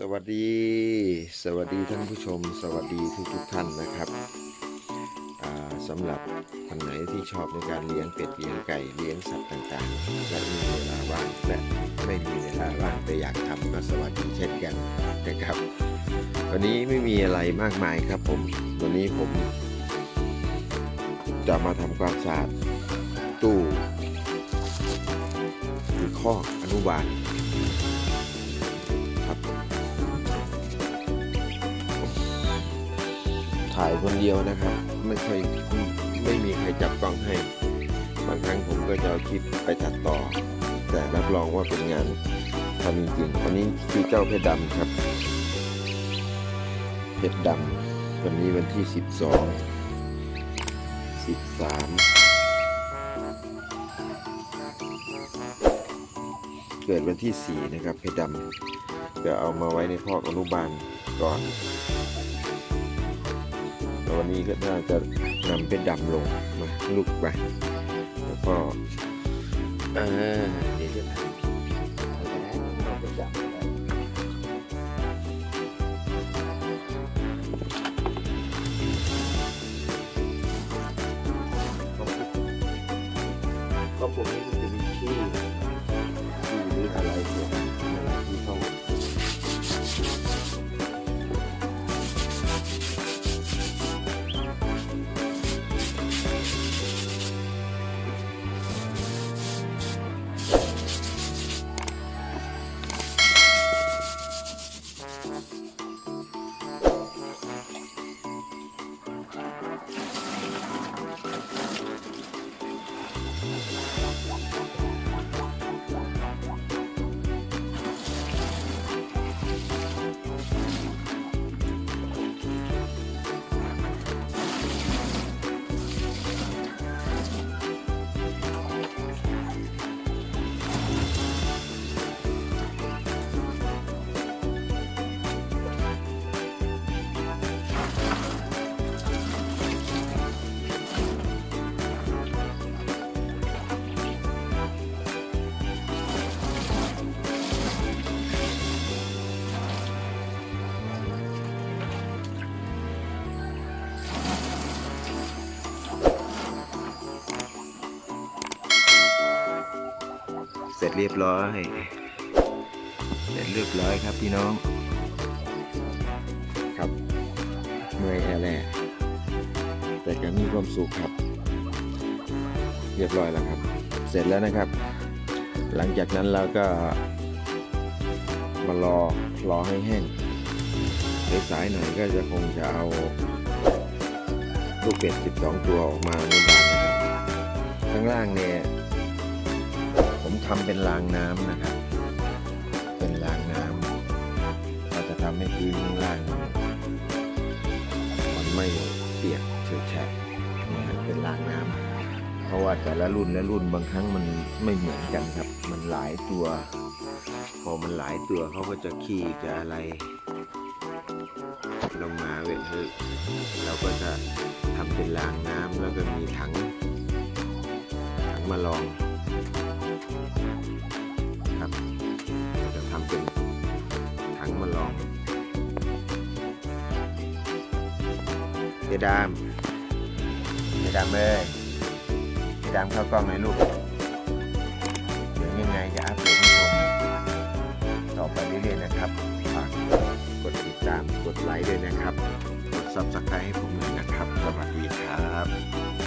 สวัสดี สวัสดีท่านผู้ชม สวัสดีทุกทุกๆท่านนะครับอ่าสำหรับคนไหนที่ชอบในการเลี้ยงเป็ดเลี้ยงไก่เลี้ยงสัตว์ต่างๆและมีเวลาว่างและไม่มีเวลาว่างแต่อยากทำก็สวัสดีเช่นกันนะครับ วันนี้ไม่มีอะไรมากมายครับผมวันนี้ผม จะมาทำความสะอาดตู้หรือข้อกอนุบาลครับ ถ่ายคนเดียวนะครับ ไม่ค่อยไม่มีใครจับกล้องให้ บางครั้งผมก็จะเอาคลิปไปตัดต่อ แต่รับรองว่าเป็นงานทำจริงๆวันนี้คือเจ้าเพชรดำครับ เพชรดำวันนี้วันที่ 12 13 เกิดวันที่ 4 นะครับ เพชรดำจะเอามาไว้ในคอกอนุบาลก่อน แล้ววันนี้ก็น่าจะนำเพชรดำลงมาลูกไป แล้วก็เออเดี๋ยวจะทำเอาเพชรดำไปก็พวกนี้มันจะมีชื่ เสร็จเรียบร้อย เสร็จเรียบร้อยครับพี่น้อง ครับเมื่อยแอแลแต่ก็มีความสุขครับ เรียบร้อยแล้วครับ เสร็จแล้วนะครับ หลังจากนั้นเราก็มารอรอให้แห้งสายๆหน่อยก็จะคงจะเอาลูกเป็ด 12 ตัวออกมาอนุบาลนะครับ ข้างล่างเนี่ย ผมทำเป็นรางน้ำนะครับ เป็นรางน้ำเราจะทำให้พื้นข้างล่างมันไม่เปียกเฉอแฉะนะครับเป็นรางน้ำเพราะว่าแต่ละรุ่นและรุ่นบางครั้งมันไม่เหมือนกันครับ มันหลายตัว พอมันหลายตัวเขาก็จะขี้จะอะไรลงมาเวทคือเราก็จะทำเป็นรางน้ำแล้วก็มีถังถังมาลอง เป็นถังมาลองเจดามเจดามเอ้ยเจดามเข้ากล้องหน่อยลูกเดี๋ยวยังไงจะอัปเดตให้ชมต่อไปเรื่อยๆนะครับฝากกดติดตามกดไลค์ด้วยนะครับกด subscribe ให้ผมหน่อยนะครับ สวัสดีครับ